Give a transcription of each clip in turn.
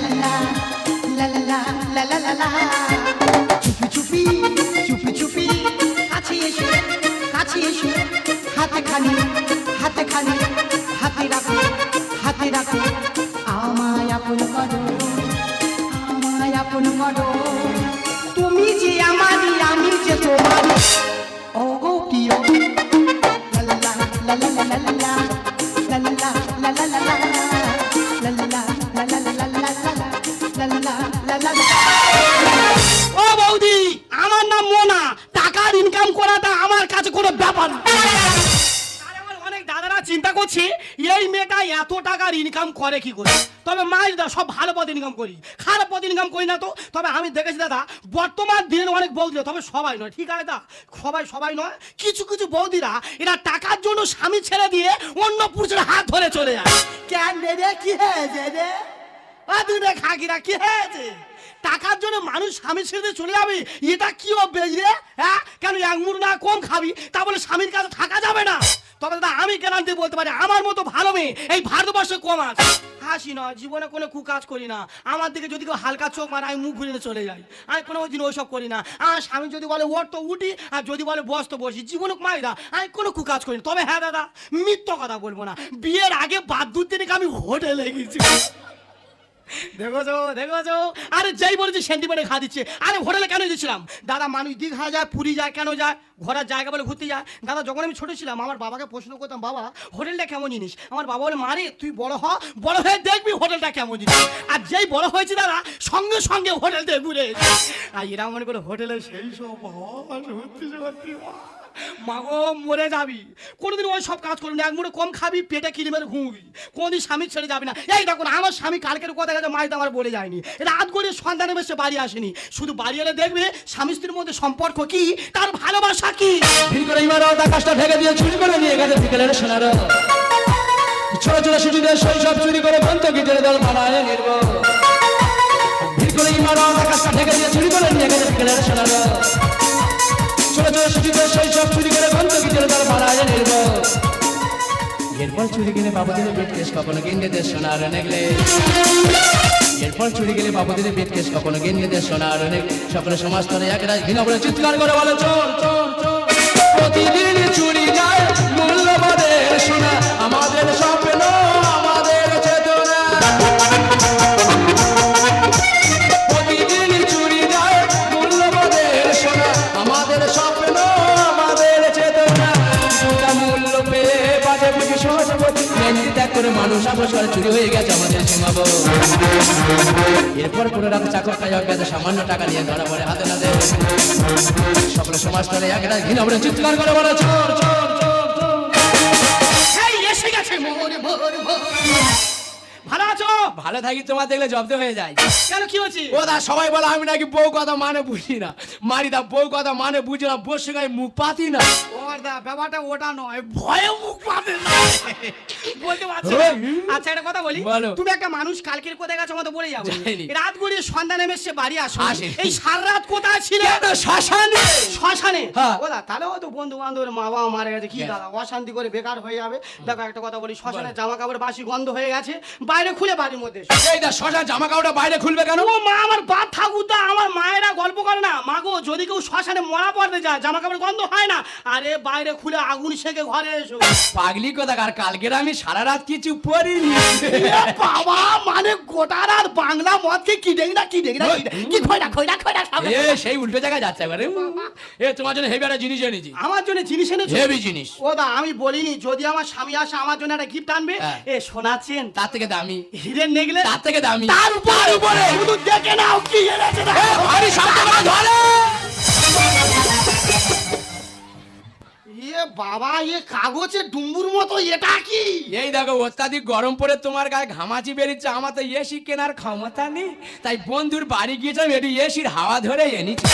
la la Mona টাকার income করাটা আমার কাছে কোনো ব্যাপার না। দাদারা চিন্তা এই মেয়েটা এত টাকার ইনকাম করে কি করে? তবে দা সব ভালো ইনকাম করি। খারাপ ইনকাম করি না তো। তবে আমি দেখেছি দাদা, বর্তমান দিনের অনেক বৌদি, তবে সবাই নয়। ঠিক আছে দা সবাই সবাই নয়। কিছু কিছু বৌদিরা, এরা টাকার জন্য স্বামী ছেড়ে দিয়ে অন্য পুরুষের হাত ধরে চলে যায়। কেন রে, কি হয়েছে রে? খাকিরা কি হয়েছে? টাকার জন্য মানুষ স্বামী ছেড়ে চলে যাবে? এটা কি অভ্যেস রে? হ্যাঁ? কেন এক মুঠ না কম খাবি? তা বলে স্বামীর কাছে থাকা যাবে না। তবে দাদা, আমি গ্যারান্টি বলতে পারি, আমার মতো ভালো মেয়ে এই ভারতবর্ষে কম আছে। হাসি নয়, জীবনে কোনো কুকাজ করি না। আমার দিকে যদি কেউ হালকা চোখ মারে, আমি মুখ ঘুরে চলে যাই। আমি কোনো দিন ওইসব করি না। আমার স্বামী যদি বলে, ওর তো উঠি, আর যদি বলে, বস তো বসি, জীবনে মাইরা আমি কোনো কুকাজ করি না। তবে হ্যাঁ দাদা, মিথ্য কথা বলব না। বিয়ের আগে বাদ দু দিনে আমি হোটেলে গেছি। দেখোছো দেখোছো আরে যেই বলেছি সেন্টিমেন্টে খা দিচ্ছে। আরে হোটেলে কেন দিচ্ছিলাম দাদা মানুষ দীঘা যায়, পুরী যায়, কেন যায়? ঘোরার জায়গা বলে ঘুরতে যায়। দাদা, যখন আমি ছোট ছিলাম, আমার বাবাকে প্রশ্ন করতাম, বাবা, হোটেলটা কেমন জিনিস? আমার বাবা বলে মারে তুই বড় হ, বড় হয়ে দেখবি হোটেলটা কেমন জিনিস। আর যেই বড় হয়েছে দাদা, সঙ্গে সঙ্গে হোটেল ঘুরে। আর এরা মনে করে হোটেলে সেই সব সত্যি সত্যি। মাগো মরে যাবি। কোনোদিন ওই সব কাজ করবি এক মুঠো কম খাবি, পেটে কিনে ঘুমবি। কোনোদিন স্বামী ছেড়ে যাবি না। এই দেখুন, আমার স্বামী কালকের কথা গেছে মাইতে আমার বলে যায়নি। রাত করে সন্তানের বেশে বাড়ি আসেনি। শুধু বাড়ি এলে দেখবে, স্বামী স্ত্রীর মধ্যে সম্পর্ক কি, তার ভালোবাসা কি? আকাশটা ঢেকে দিয়ে চুরি করে নিয়ে গেছে বিকেলের সোনার। ছোট ছোট শিশুদের শৈশব চুরি করে বন্ধ গিটের দল ভিড় করে আকাশটা ঢেকে দিয়ে চুরি করে নিয়ে গেছে বিকেলের সোনার। চুরি করে এরপর চুরি গেলে বাবুদের বেট কেস কখনো গেন্দে দেশ সোনার নেগলে এরপর চুরি গেলে বাবুদের বেট কেস কখনো গেন্দে দেশ সোনার নেগলে সকলে সমাজ তরে এক রাজ ঘৃণা বলে চিৎকার করে বলে চোর চোর চোর। এরপর কোনো রাতে চাকরটা গেছে সামান্য টাকা নিয়ে ধরা পড়ে হাতে নাতে। সকল সমাজ তলে এক রাত ঘৃণা বলে চিৎকার করে বলে চোর চোর ভালো আছো? ভালো থাকি তোমার দেখলে জব্দ হয়ে যায়। কেন কি হচ্ছে? ও দা সবাই বলে আমি নাকি বউ কথা মানে বুঝি না। মারি দা বউ কথা মানে বুঝি না বসে গায়ে মুখ পাতি না। ওর দা ব্যাপারটা ওটা নয় ভয়ে মুখ পাবে না? বলতে পারছি আচ্ছা একটা কথা বলি। তুমি একটা মানুষ কালকের কোথায় গেছো আমাদের বলে যাব। রাত গড়িয়ে সন্ধ্যা নেমে এসে বাড়ি আসো। এই সারা রাত কোথায় ছিল? শ্মশানে? শ্মশানে। হ্যাঁ। তাহলে হয়তো বন্ধু বান্ধবের মা বাবা মারা গেছে। কি। দাদা অশান্তি করে বেকার হয়ে যাবে। দেখো একটা কথা বলি শ্মশানের জামা কাপড় বাসি গন্ধ হয়ে গেছে। বাইরে খুলে বাড়ির মধ্যে। এই দা শ্মশান জামা কাপড়টা বাইরে খুলবে কেন? ও মা আমার বাপ ঠাকুরদা আমার মায়েরা গল্প করে না। মাগো যদি কেউ শ্মশানে মরা পড়তে যায় জামা কাপড় গন্ধ হয় না। আরে বাইরে খুলে আগুন সেকে ঘরে এসো। পাগলি কথা আর কালকের আমি সারা রাত কিছু পড়িনি বাবা মানে গোটা রাত বাংলা মদকে কি দেখ না কি দেখ না কি খয়রা খয়রা খয়রা এ সেই উল্টো জায়গায় যাচ্ছে এবারে। এ তোমার জন্য হেভি একটা জিনিস এনেছি। আমার জন্য জিনিস এনেছো? হেভি জিনিস। ও দা আমি বলিনি যদি আমার স্বামী আসে আমার জন্য একটা গিফট আনবে? হ্যাঁ। এ শোনাচ্ছেন তার থেকে দামি। হিরের নেগলে? তার থেকে দামি। তার উপরে। উপরে। শুধু দেখে নাও কি এনেছে না ভারী শব্দ করে ধরে। এ বাবা, এ কাগজে ডুম্বুর মতো এটা কি? এই দেখো অত্যাধিক গরম পড়ে তোমার গায়ে ঘামাচি বেরিয়েছে, আমার তো এসি কেনার ক্ষমতা নেই। তাই বন্ধুর বাড়ি গিয়েছিলাম, এটি এসির হাওয়া ধরে এনেছি।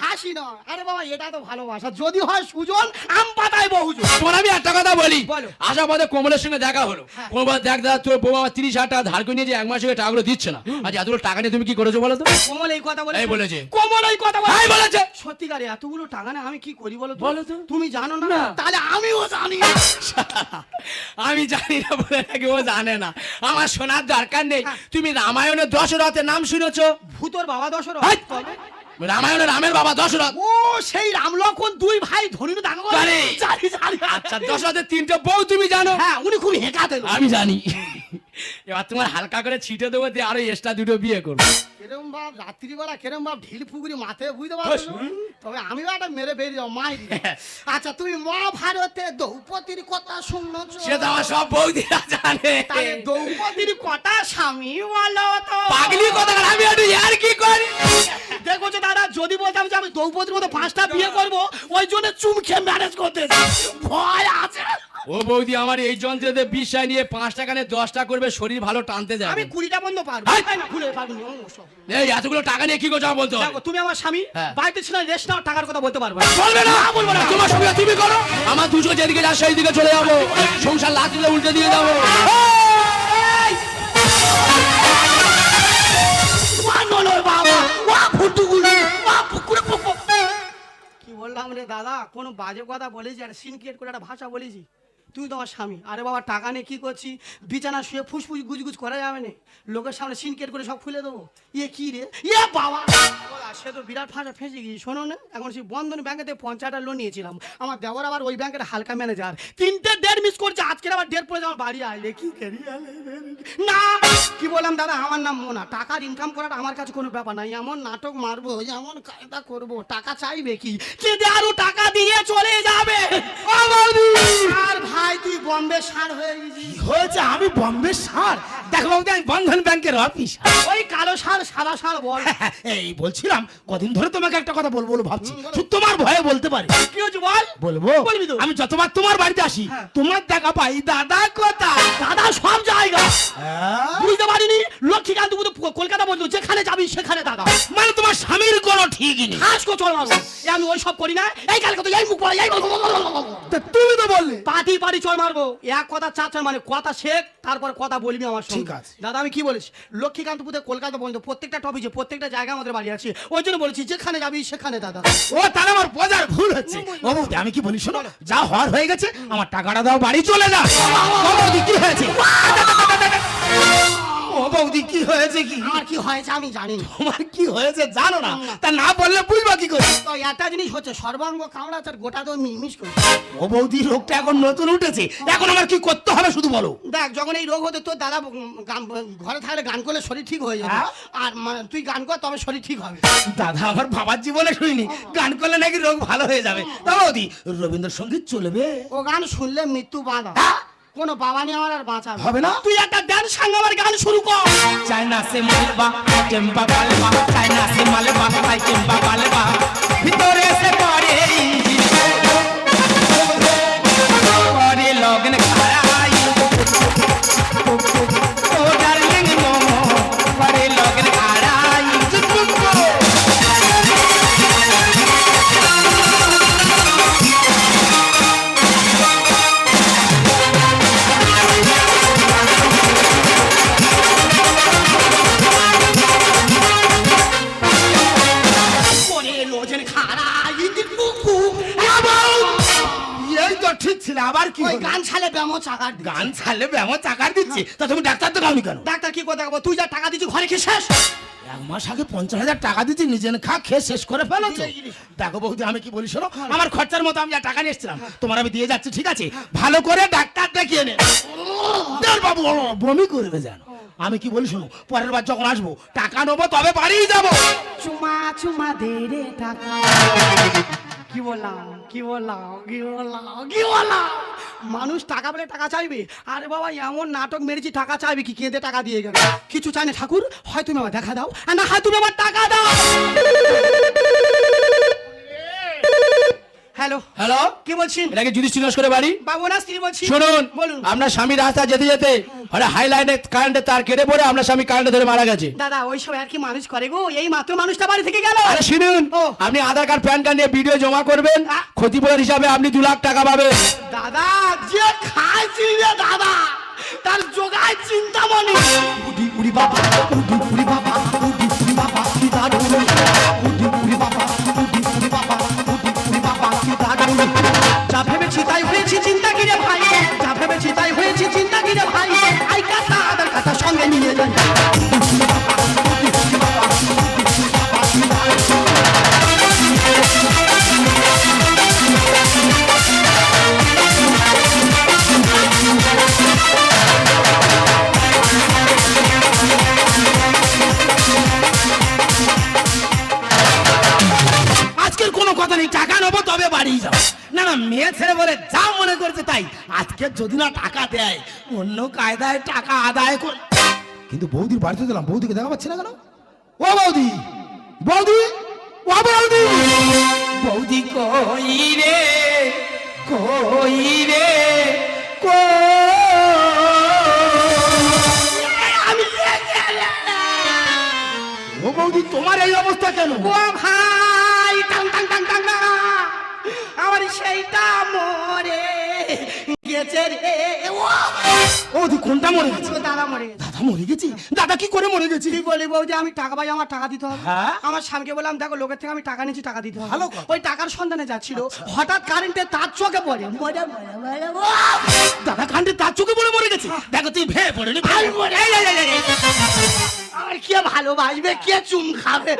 হাসি নয়। আরে বাবা এটা তো ভালোবাসা। যদি হয় সুজন আম পাতায় বহুজন। তোমার আমি একটা কথা বলি। আসার পথে কোমলের সঙ্গে দেখা হলো। হ্যাঁ। কোমল দেখ দাদা তোর বউ আমার তিরিশ হাজার টাকা ধার করে নিয়ে যে এক মাস টাকাগুলো দিচ্ছে না। আজ এতগুলো টাকা নিয়ে তুমি কি করেছ বলো তো? কোমল এই কথা বলে বলেছে। কোমল এই কথা বলে বলেছে। সত্যিকারে এতগুলো টাকা না আমি কি করি বলো বলো তো। তুমি জানো না। তাহলে আমিও জানি। আমি জানি না বলে নাকি ও জানে না। আমার শোনার দরকার নেই। হ্যাঁ। তুমি রামায়ণের দশরথের নাম শুনেছো? ভূতর বাবা দশর হাই! রামায়ণের রামের বাবা দশরথ ও সেই রাম লক্ষণ দুই ভাই ধনী দাঙ্গা করে। আচ্ছা দশরথের তিনটে বউ তুমি জানো? হ্যাঁ উনি খুব হেঁকাতে আমি জানি। এবার তোমার হালকা করে ছিটে দেবো দিয়ে আরও এক্সট্রা দুটো বিয়ে করব। কেরম বাপ রাত্রিবেলা কেরম বাপ ঢিল ফুকুরি মাথায় বুঝতে পারছ? তবে আমিও একটা মেরে বেরিয়ে যাও মাই আচ্ছা তুমি মহাভারতে দ্রৌপদীর কথা শুনছো? সে তো আমার সব বৌদিরা জানে। তাহলে দ্রৌপদীর কথা স্বামী বলো তো। পাগলি কথা আমি একটু আর কি করি? দেখো যে দাদা যদি বলতাম যে আমি দ্রৌপদীর মতো পাঁচটা বিয়ে করব ওই জন্য চুমকে ম্যানেজ করতে ভয় আছে। ও বৌদি আমার এই যন্ত্রতে বিশ্বাস নিয়ে পাঁচ টাকা নিয়ে দশটা করবে শরীর ভালো টানতে যাবে। আমি কুড়িটা বন্ধ পারব। এই এতগুলো টাকা নিয়ে কি করছ আমার বলতে? তুমি আমার স্বামী হ্যাঁ। বাড়িতে ছিল রেস্ট নাও টাকার কথা বলতে পারব বলবে না! বলব না। তোমার সঙ্গে তুমি করো। আমার দুশো যেদিকে যা সেই দিকে চলে যাব। সংসার লাখ দিলে উল্টে দিয়ে যাব। বাবা, দাদা, কোনো বাজে কথা বলেছি আর সিন ক্রিয়েট করে একটা ভাষা বলেছি তুই তো আমার স্বামী। আরে বাবা, টাকা নিয়ে কী করছি? বিছানা শুয়ে ফুসফুস গুজগুজ করা যাবে না। লোকের সামনে সিন ক্রিয়েট করে সব খুলে দেবো। ইয়ে কী রে? ইয়ে বাবা! সে তো বিরাট ফাঁসা ফেঁসে গিয়েছি। শোনো না এখন সেই বন্ধন ব্যাংকে পঞ্চাশ হাজার লোন নিয়েছিলাম। আমার দেওয়ার আবার ওই ব্যাংকের হালকা ম্যানেজার তিনটে ডেট মিস করছে আজকের আবার ডেট পড়ে আমার বাড়ি আইলে কি করি না কি বললাম দাদা আমার নাম মোনা। টাকার ইনকাম করাটা আমার কাছে কোনো ব্যাপার নাই এমন নাটক মারবো এমন কায়দা করব টাকা চাইবে কি? কেঁদে আরও টাকা দিয়ে চলে যাবে। আর ভাই তুই বম্বে সার হয়ে গেছিস। হয়েছে? আমি বম্বে সার? দেখো আমি বন্ধন ব্যাংকের অফিস ওই কালো সার সাদা সার বল। এই বলছিলাম কদিন ধরে তোমাকে একটা কথা বলব বলে ভাবছি। শুধু তোমার ভয়ে বলতে পারি। কি হচ্ছে বল? বলব? বলবি তো। আমি যতবার তোমার বাড়িতে আসি হ্যাঁ। তোমার দেখা পাই দাদা কোথায়? দাদা সব জায়গা। হ্যাঁ? বুঝতে পারিনি? লক্ষ্মীকান্ত কলকাতা বলতো যেখানে যাবি সেখানে দাদা মানে তোমার স্বামীর কোনো ঠিকই নেই। হাস কো চল আমি ওই সব করি না। এই কালকে তো এই মুখ পড়া এই তুমি তো বললে। পাটি পাটি চল মারবো। এক কথা চার মানে কথা শেখ তারপর কথা বলবি আমার সঙ্গে। ঠিক আছে। দাদা আমি কি বলিস? লক্ষ্মীকান্তপুরে কলকাতা পর্যন্ত প্রত্যেকটা টপিকে প্রত্যেকটা জায়গা আমাদের বাড়ি আছে। ওই জন্য বলছি যেখানে যাবি সেখানে দাদা ও তাহলে আমার বোঝার ভুল হচ্ছে ও বৌদি আমি কি বলি শোনো যা হওয়ার হয়ে গেছে আমার টাকাটা দাও বাড়ি চলে যা ও কি হয়েছে ও বৌদি কি হয়েছে কি? আমার কি হয়েছে আমি জানি না। তোমার কি হয়েছে জানো না? তা না বললে বুঝবা কি করে? তো একটা জিনিস হচ্ছে সর্বাঙ্গ কামড়াচ্ছে আর গোটা তো করে। ও বৌদি রোগটা এখন নতুন উঠেছে। এখন আমার কি করতে হবে শুধু বলো? দেখ যখন এই রোগ হতে তোর দাদা ঘরে থাকলে গান করলে শরীর ঠিক হয়ে যাবে। হ্যাঁ? আর মানে তুই গান কর তবে শরীর ঠিক হবে। দাদা আমার বাবার জীবনে শুনিনি। গান করলে নাকি রোগ ভালো হয়ে যাবে। তা বৌদি রবীন্দ্রসঙ্গীত চলবে? ও গান শুনলে মৃত্যু বাঁধা। কোনো বাবা নিয়ে আমার আর বাঁচা হবে না? তুই একটা ড্যান্স সঙ্গে আমার গান শুরু কর। চায়না সে মালবা টেম্পা পালবা চায়না সে মালবা আই টেম্পা পালবা। ভিতরে সে পড়ে ছাড়লে ব্যামো চাকার দিচ্ছে। তা তুমি ডাক্তার তো গাওনি কেন? ডাক্তার কি কথা দেখাবো তুই যা টাকা দিচ্ছি ঘরে কি শেষ। এক মাস আগে পঞ্চাশ হাজার টাকা দিচ্ছি নিজে খা খেয়ে শেষ করে ফেলেছো। দেখো বৌদি আমি কি বলি শোনো? আমার খরচার মতো আমি যা টাকা নিয়ে এসেছিলাম তোমার আমি দিয়ে যাচ্ছি ঠিক আছে? ভালো করে ডাক্তার দেখিয়ে নে। বাবু বমি করবে যেন। আমি কি বলি শোনো? পরের বার যখন আসব টাকা নেব তবে বাড়িই যাব। চুমা চুমা দে রে টাকা। কি বললাম কি বললাম কি বললাম কি বললাম? মানুষ টাকা পেলে টাকা চাইবে? আরে বাবা, এমন নাটক মেরেছি, টাকা চাইবে কি? কেঁদে টাকা দিয়ে গেল। কিছু চাই না ঠাকুর, হয় তুমি আমার দেখা দাও। না হয় তুমি আমার টাকা দাও। হ্যালো। হ্যালো? কি বলছেন? এটা কি যুধিষ্ঠির করে বাড়ি? বাবু না স্ত্রী বলছি। শুনুন বলুন। আপনার স্বামী রাস্তা যেতে যেতে হঠাৎ হাই লাইনে কারেন্টে তার কেটে পড়ে আপনার স্বামী কারেন্টে ধরে মারা গেছে। দাদা ওই সব আর কি মানুষ করে গো? এই মাত্র মানুষটা বাড়ি থেকে গেল। আরে শুনুন ও। আপনি আধার কার্ড প্যান কার্ড নিয়ে ভিডিও জমা করবেন ক্ষতিপূরণ হিসাবে আপনি দু লাখ টাকা পাবেন। দাদা যে খাইছি রে দাদা তার জোগায় চিন্তা মনে। উডি উডি বাবা উডি উডি বাবা উডি উডি বাবা কি দারুণ। যা ভেবেছি তাই চিন্তা কি রে ভাই? যা ভেবেছি তাই হয়েছি, চিন্তা কি রে ভাই? আই কাটা আদার কাটা সঙ্গে নিয়ে যাই। আজকের কোনো কথা নেই, টাকা নেব তবে বাড়ি যাও মেয়ে ছেলে বলে যা মনে করছে তাই। আজকে যদি না টাকা দেয় অন্য কায়দায় টাকা আদায় কর কিন্তু বৌদির বাড়িতে দিলাম বৌদিকে দেখা পাচ্ছি না কেন? ও বৌদি বৌদি ও বৌদি। বৌদি কই রে কই রে আমি ও বৌদি তোমার এই অবস্থা কেন? ও ভাই। সেইটা মরে গেছে রে। ও কোনটা মরে গেছে? দাদা মরে গেছে। দাদা মরে গেছি? দাদা কি করে মরে গেছি? তুই বলি বৌদি আমি টাকা পাই আমার টাকা দিতে হবে। হ্যাঁ? আমার স্বামীকে বললাম দেখো লোকের থেকে আমি টাকা নিচ্ছি টাকা দিতে হবে। ভালো আচ্ছা। ওই টাকার সন্ধানে যাচ্ছিল। হঠাৎ কারেন্টের তার চোখে পড়ে। মরে মরে মরে দাদা কাণ্ডে তার চোখে পড়ে মরে গেছে? দেখো তুই ভে পড়ে নি ভাই মরে। আর কে ভালোবাসবে কে চুম খাবে।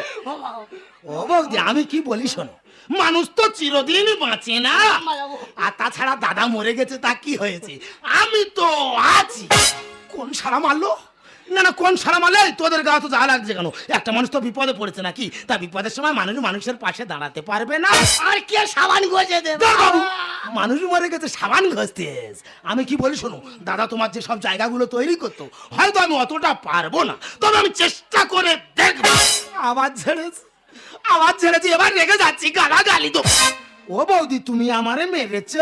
ও বৌদি। আমি কি বলি শোনো? মানুষ তো চিরদিন বাঁচে না। আর তাছাড়া দাদা মরে গেছে তা কি হয়েছে? আমি তো আছি। কোন সারা মারলো? না না কোন সারা মারলে? তোদের গা তো যা লাগছে কেন? একটা মানুষ তো বিপদে পড়েছে নাকি? তা বিপদের সময় মানুষ মানুষের পাশে দাঁড়াতে পারবে না। আর কে সাবান গজে দেবে? মানুষ মরে গেছে সাবান ঘষতেস। আমি কি বলি শোনো দাদা তোমার যে সব জায়গাগুলো তৈরি করতো হয়তো আমি অতটা পারব না। তবে আমি চেষ্টা করে দেখব। আবার ছেড়েছি। আবার ছেড়েছি এবার রেগে যাচ্ছি গালা গালি তো। ও বৌদি তুমি আমারে মেরেছ?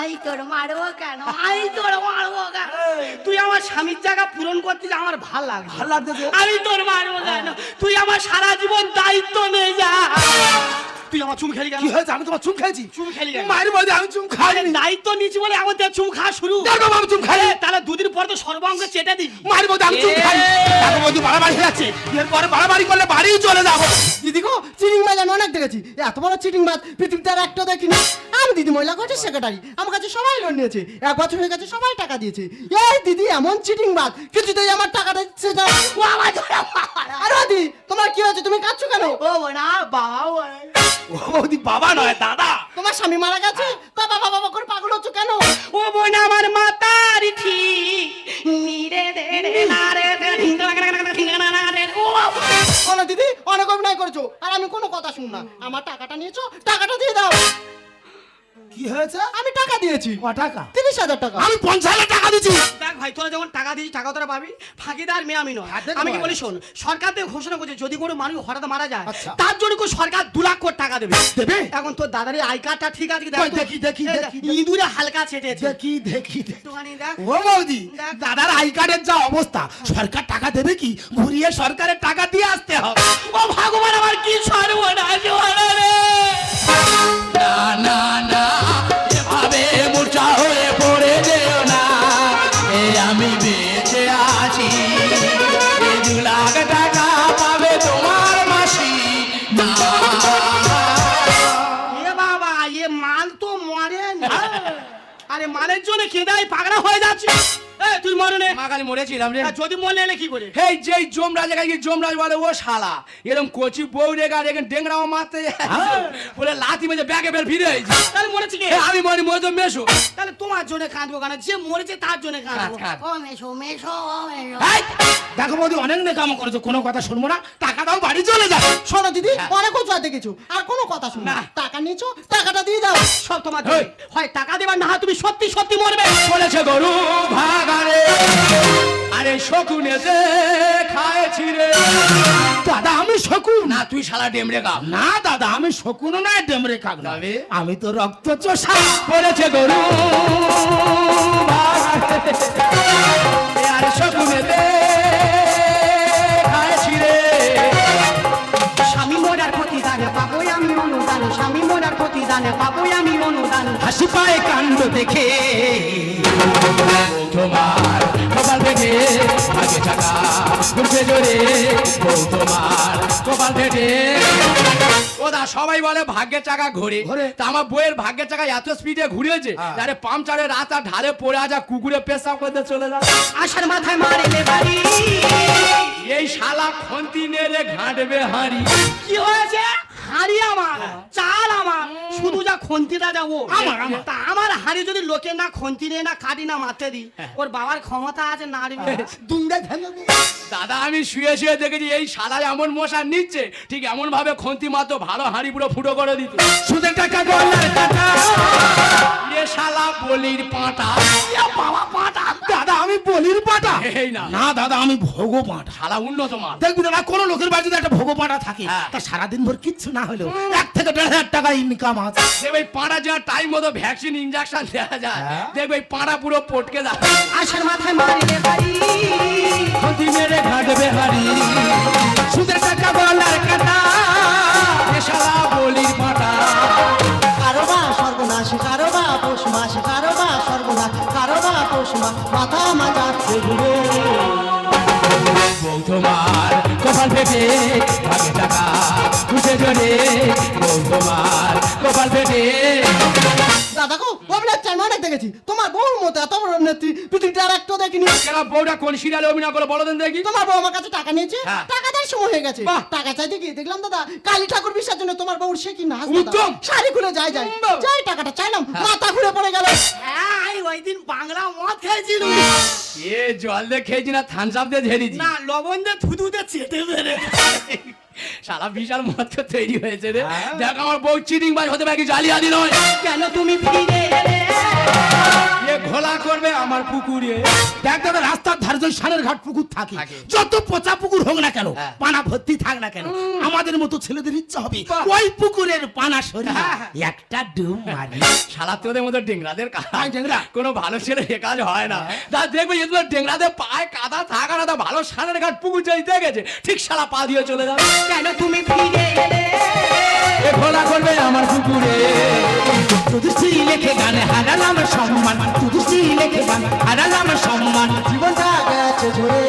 আই তোর মারবো কেন? আই তোর মারবো কেন? তুই আমার স্বামীর জায়গা পূরণ করতে আমার ভালো লাগে ভালো লাগতেছে আমি তোর মারবো কেন? তুই আমার সারা জীবন দায়িত্ব নিয়ে যা। তুই আমার চুম খেলি কেন? কি হয়েছে? আমি তোমার চুম খাইছি চুম খেলি কেন? মায়ের বৌদি আমি চুম খাইনি। দায়িত্ব নিচ্ছি বলে আমার আমাদের চুম খাওয়া শুরু। দেখো বাবু চুম খাই তাহলে দুদিন পর তো সর্বাঙ্গ চেটে দিবি। মায়ের বৌদি আমি চুম খাই দেখো বৌদি বাড়াবাড়ি হয়ে যাচ্ছে। এরপরে বাড়াবাড়ি করলে বাড়ি চলে যাব। চিটিং মাইল আমি অনেক দেখেছি। এত বড় চিটিং মাছ পৃথিবীতে আর একটা দেখিনি আমি দিদি মহিলা কোর্টের সেক্রেটারি আমার কাছে সবাই লোন নিয়েছে। এক বছর হয়ে গেছে সবাই টাকা দিয়েছে। এই দিদি এমন চিটিং বাদ কিছুতেই আমার টাকাটা দিচ্ছে না। আরে দিদি তোমার কি হয়েছে? তুমি কাঁদছো কেন? ও না বাবা ও বৌদি বাবা নয় দাদা তোমার স্বামী মারা গেছে তা বাবা বাবা করে পাগল হচ্ছ কেন ও বোন আমার মাতার ঠিক নিরে দে রে না রে দে ঢিঙ্গা না না রে ও দিদি অনেক অভিনয় করেছ আর আমি কোনো কথা শুন না আমার টাকাটা নিয়েছো টাকাটা দিয়ে দাও কি হয়েছে? আমি টাকা দিয়েছি। ক টাকা? তিরিশ হাজার টাকা। আমি পঞ্চাশ হাজার টাকা দিচ্ছি দেখ ভাই তোরা যখন টাকা দিয়েছিস টাকা তোরা পাবি। ফাঁকিদার মেয়ে আমি নয়। আমি কি বলি শোন সরকার থেকে ঘোষণা করছে যদি কোনো মানুষ হঠাৎ মারা যায় আচ্ছা। তার জন্য কোনো সরকার দু লাখ কোটি টাকা দেবে। দেবে? এখন তোর দাদার আই কার্ডটা ঠিক আছে দেখ দেখি, দেখি। ইঁদুরে হালকা ছেটেছে দেখি দেখি দেখি। একটুখানি দেখ। ও বৌদি দাদার আই কার্ডের যা অবস্থা সরকার টাকা দেবে কি? ঘুরিয়ে সরকারের টাকা দিয়ে আসতে হবে। ও ভগবান আমার কি সর্বনাশ হলো রে? না না না। এভাবে না। এ আমি বেঁচে আছি। এ লাখ টাকা পাবে তোমার মাসি। না। এ বাবা, এ মাল তো মরে না। আরে মালের জন্য কেদাই পাগড়া হয়ে যাচ্ছে। তুই মরে নে মাগালি মরেছিলাম রে। যদি মরে এলে কি করে? হেই যেই জমরাজ এখানে গিয়ে জমরাজ বলে ও শালা এরকম কচি বউ রেখা রেখে ডেংরা মারতে বলে লাথি মেজে ব্যাগে বের ফিরে হয়েছে তাহলে মরেছে কে? আমি মরি মরে তো মেশো। তাহলে তোমার জন্য কাঁদবো কেন? যে মরেছে তার জন্য কাঁদবো। কাঁদ, কাঁদ। ও মেশো মেশো ও মেশো। দেখো বৌদি অনেক নেকামো করেছ কোনো কথা শুনব না। টাকা দাও বাড়ি চলে যাবে শোনো দিদি অনেক উঁচু দেখেছ। আর কোনো কথা শুন না। টাকা নিয়েছো টাকাটা দিয়ে দাও। সব তোমার হয় টাকা দেবার না তুমি সত্যি সত্যি মরবে। বলেছে গরু ভাগারে আর আরে শকুনে যে খায়ছি রে। দাদা আমি শকুন। না তুই শালা ডেমরে গা না দাদা আমি শকুন না ডেমরে কাক না। আমি তো রক্ত চোষা। পড়েছে গরু। আরে শকুনে যে খায়ছি রে। স্বামী মোরার প্রতিদানে পাবো আমি অনুদান স্বামী মোরার প্রতিদানে পাবো আমি অনুদান হাসি পায় কাণ্ড দেখে। তোমার কপাল বেটে আগে টাকা ঘুরছে জোরে। তোমার কপাল ওদা সবাই বলে ভাগ্যের চাকা ঘোরে। তা আমার বইয়ের ভাগ্যের চাকা এত স্পিডে ঘুরেছে হ্যাঁ। আরে পাংচারে রাত আর ঢালে পড়ে আজা কুকুরে পেশাব করতে চলে যা আশার মাথায় মারেলে বাড়ি। এই শালা খন্তি নেড়ে ঘাঁটবে হাঁড়ি। কি হয়েছে? হাড়ি আমার চাল আমার শুধু যা খন্তিটা যা ও। আমার, আমার। তা আমার হাড়ি যদি লোকে না খন্তি নেই না কাটি না মারতে দি হ্যাঁ। ওর বাবার ক্ষমতা আছে না দুমড়ে ভেঙে দাদা আমি শুয়ে শুয়ে দেখেছি এই শালা এমন মশা নিচ্ছে। ঠিক এমন ভাবে খন্তি মাত্র ভালো হাঁড়ি পুরো ফুটো করে দিত। সুদের টাকা গলার টাকা। শালা বলির পাঁটা। বাবা পাটা। আমি বলির পাটা। না। না দাদা আমি ভোগো পাটা। শালা উন্নত মাল। দেখবি দাদা কোনো লোকের বাড়িতে যদি একটা ভোগো পাটা থাকে হ্যাঁ। তা সারাদিন ভর কিচ্ছু না হলেও এক থেকে দেড় হাজার টাকা ইনকাম আছে। দেখবে পাঁড়া যা টাইম মতো ভ্যাকসিন ইঞ্জেকশন দেওয়া যায়। হ্যাঁ। দেখবে পাঁড়া পুরো পটকে যায়। আশার মাথায় মারেলে বাড়ি। খন্তি মেরে ঘাটবে হাড়ি। সুদের টাকা গলার কাটা। এ শালা বলির বা মাথা মাজা ঘুরে বউ তোমার কপাল ফেটে ভাগে টাকা উঠে জোরে বউ তোমার কপাল ফেটে। দাদা গো অভিনয় চাই অনেক দেখেছি তোমার বউর মতো এত বড় নেত্রী পৃথিবীতে আর একটা দেখিনি। কেন বউটা কোন সিরিয়ালে অভিনয় করে দেন দেখি। তোমার বউ আমার কাছে টাকা নিয়েছে হ্যাঁ। টাকা দেওয়ার সময় হয়ে গেছে। টাকা চাইতে গিয়ে দেখলাম দাদা কালী ঠাকুর বিসর্জনে তোমার বউর সে কি। উত্তম। শাড়ি খুলে যায় যায়। যাই টাকাটা চাইলাম। মাথা এ জল দিয়ে খেয়েছি না থানস আপ দিয়ে ঝেড়েছি। না লবণ দিয়ে থুতুতে চেটে বেড়ে সারা বিশাল মত তৈরি হয়েছে রে। দেখ আমার বউ চিটিং বাজ হতে পারে কি জালিয়াতি নয়। কেন তুমি ফিরে এলে? ঘোলা করবে আমার পুকুরে দেখ দাদা রাস্তার ধারে যে সানের ঘাট পুকুর থাকে। যত পচা পুকুর হোক না কেন হ্যাঁ। পানা ভর্তি থাক না কেন আমাদের মতো ছেলেদের ইচ্ছা হবে ওই পুকুরের পানা সরিয়ে হ্যাঁ, একটা ডুব মারি। শালা তোদের মতো ডেংরাদের কাজ ডেংরা। কোনো ভালো ছেলে এ কাজ হয় না। তা দেখবে এগুলো ডেংরাদের পায়ে কাদা থাকা না তা ভালো সানের ঘাট পুকুর যদি দেখেছে ঠিক শালা পা দিয়ে চলে যাবে। কেন তুমি ফিরে এলে? এ করবে আমার পুকুরে। যুধিষ্ঠির লেখে গানে হারালাম সম্মান। যুধিষ্ঠির লেখে গানে হারালাম সম্মান। জীবনটা গেছে ঝরে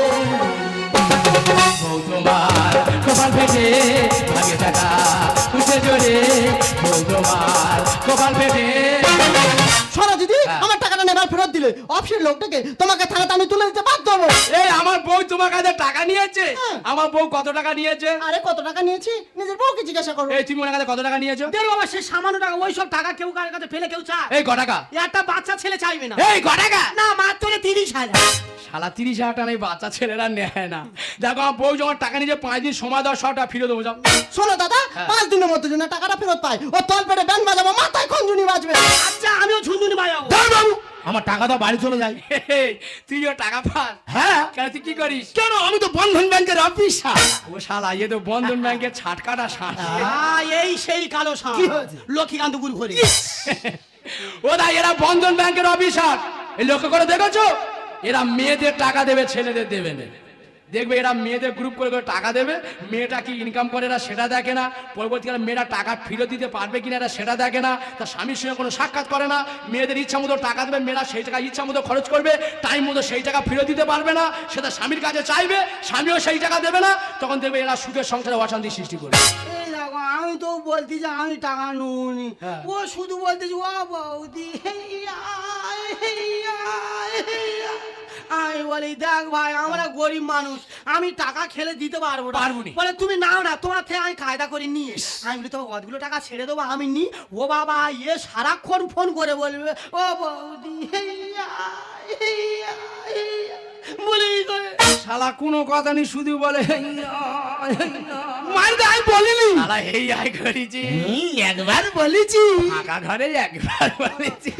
তোমার কপাল ফেটে ভাগে টাকা উঠে জোরে তোমার কপাল ফেটে। শোনো দিদি হ্যাঁ। আমার টাকাটা নেবার ফেরত দিলে। অফিসের লোকটাকে তোমাকে থানাতে আমি তুলে দিতে বাধ্য হব এই আমার বউ তোমার কাছে টাকা নিয়েছে? হ্যাঁ। আমার বউ কত টাকা নিয়েছে? আরে কত টাকা নিয়েছি? নিজের বউকে জিজ্ঞাসা করো। এই তুমি ওনার কাছে কত টাকা নিয়েছো? দেখ বাবা সে সামান্য টাকা ওই সব টাকা কেউ কার কাছে ফেলে কেউ চায়। এই ক টাকা একটা বাচ্চা ছেলে চাইবে না। এই ক টাকা না মাত্র তিরিশ হাজার। শালা তিরিশ হাজার টাকা বাচ্চা ছেলেরা নেয় না। দেখো আমার বউ যখন টাকা নিয়ে পাঁচ দিন সময় দেওয়া সব টাকা ফিরে দেবো যাও। শোনো দাদা হ্যাঁ। পাঁচ দিনের মধ্যে যেন টাকাটা ফেরত পাই। ও তল পেটে ব্যান্ড বাজাবো মাথায় খঞ্জুনি বাজবে। আচ্ছা আমিও ঝুনঝুনি বাজাবো। দাঁড় বাবু। আমার টাকা তো বাড়ি চলে যায় তুই তুইও টাকা পাস হ্যাঁ? কেন তুই কি করিস? কেন? আমি তো বন্ধন ব্যাংকের অফিসার ও শালা ইয়ে তো বন্ধন ব্যাংকের ছাটকাটা আহ, এই সেই কালো শালা কি হয়েছে? লক্ষ্মীকান্ত গুরু করে ও দা এরা বন্ধন ব্যাংকের অফিসার এই লক্ষ্য করে দেখেছ? এরা মেয়েদের টাকা দেবে ছেলেদের দেবে না। দেখবে এরা মেয়েদের গ্রুপ করে করে টাকা দেবে মেয়েটা কি ইনকাম করে এরা সেটা দেখে না। পরবর্তীকালে মেয়েরা টাকা ফেরত দিতে পারবে কিনা এরা সেটা দেখে না। তার স্বামীর সঙ্গে কোনো সাক্ষাৎ করে না। মেয়েদের ইচ্ছা মতো টাকা দেবে মেয়েরা সেই টাকা ইচ্ছা মতো খরচ করবে টাইম মতো সেই টাকা ফেরত দিতে পারবে না। সেটা স্বামীর কাছে চাইবে স্বামীও সেই টাকা দেবে না। তখন দেখবে এরা সুখের সংসারে অশান্তি সৃষ্টি করবে। আমি তো বলছি যে আমি টাকা নুনি হ্যাঁ। ও শুধু বলতেছি ও বৌদি। আমি বলি দেখ ভাই আমরা গরিব মানুষ আমি টাকা খেলে দিতে পারব না। পারব বলে তুমি নাও না তোমার থেকে আমি কায়দা করে নিয়ে আমি বলি তো অতগুলো টাকা ছেড়ে দেবো আমি নি। ও বাবা এ সারাক্ষণ ফোন করে বলবে ও বৌদি হেইয়া, হেইয়া, হেইয়া। বলে শালা কোনো কথা নেই শুধু বলে মার দে আমি বলিনি। আলা এই আয় করেছি একবার বলেছি। ফাঁকা ঘরে একবার বলেছি।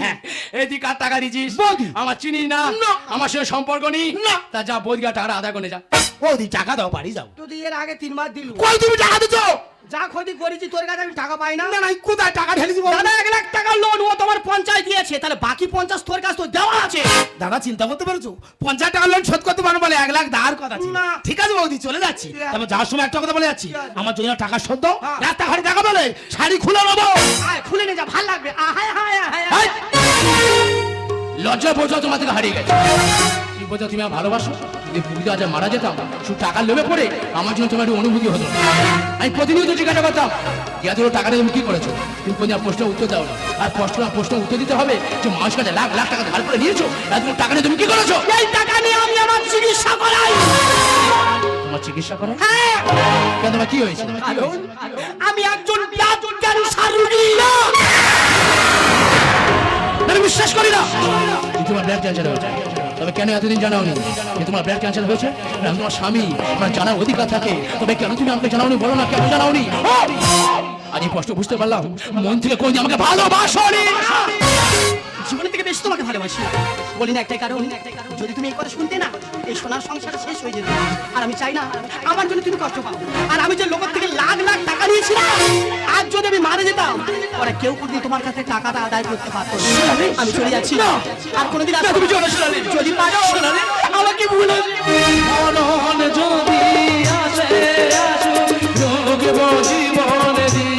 এদিকে কার টাকা দিছিস আমার চিনিস না? না। আমার সঙ্গে সম্পর্ক নেই? না। তা যা বৌদিকা টাকা আদায় করে যা। ও টাকা দাও বাড়ি যাও। তুই এর আগে তিন মাস দিল কই তুমি টাকা দিছো? যা ক্ষতি করেছি তোর কাছে আমি টাকা পাই না। না না কোথায় টাকা ঢেলেছি? দাদা এক লাখ টাকা লোন ও তোমার পঞ্চায়েত দিয়েছে তাহলে বাকি পঞ্চাশ তোর কাছে তো দেওয়া আছে। দাদা চিন্তা করতে পারছ? পঞ্চাশ টাকা লোন শোধ করতে পারব বলে এক লাখ ধার কথা না। ঠিক আছে বৌদি চলে যাচ্ছি। তবে যাওয়ার সময় একটা কথা বলে যাচ্ছি। আমার জন্য টাকা শোধ দাও হ্যাঁ। রাস্তাঘাটে দেখা বলে শাড়ি খুলে নেব। আয় খুলে নে যা ভালো লাগবে। আহায় হায় হায়! লজ্জা বোঝা তোমার থেকে হারিয়ে গেছে। তুমি বোঝা তুমি ভালোবাসো? যদি বুঝতে আজ মারা যেতাম শুধু টাকার লোভে পড়ে আমার জন্য তোমার অনুভূতি হতো। আমি প্রতিনিয়ত জিজ্ঞাসা করতাম এতগুলো টাকা দিয়ে তুমি কি করেছ? তুমি কোন প্রশ্ন উত্তর দাও না আর প্রশ্ন প্রশ্ন উত্তর দিতে হবে যে মানুষ কাছে লাখ লাখ টাকা ধার করে নিয়েছো এতগুলো টাকা নিয়ে তুমি কি করেছ? এই টাকা নিয়ে আমি আমার চিকিৎসা করাই। তোমার চিকিৎসা করে হ্যাঁ। কেন তোমার কি হয়েছে? আমি একজন ক্যান্সার রোগী আমি বিশ্বাস করি না। যে তোমার ব্লাড ক্যান্সার হয়েছে তবে কেন এতদিন জানাওনি? যে তোমার ব্লাড ক্যান্সার হয়েছে? আমি তোমার স্বামী আমার জানার অধিকার থাকে। তবে কেন তুমি আমাকে জানাওনি? বলো না, কেন জানাওনি? আজ কষ্ট বুঝতে পারলাম। মন থেকে কোন আমাকে ভালোবাসনি। জীবনের থেকে বেশি তোমাকে ভালোবাসি। বলি না একটাই কারণ যদি তুমি এই কথা শুনতে না এই সোনার সংসারটা শেষ হয়ে যেত। আর আমি চাই না আমার জন্য তুমি কষ্ট পাও। আর আমি যে লোকের থেকে লাখ লাখ টাকা নিয়েছিলাম আজ যদি আমি মারা যেতাম ওরা কেউ কোনদিন তোমার কাছে টাকাটা আদায় করতে পারতো। আমি চলে যাচ্ছি। আর কোনোদিন। তুমি চলে যদি পারো আমাকে ভুলে যদি আসে যোগব জীবন দিয়ে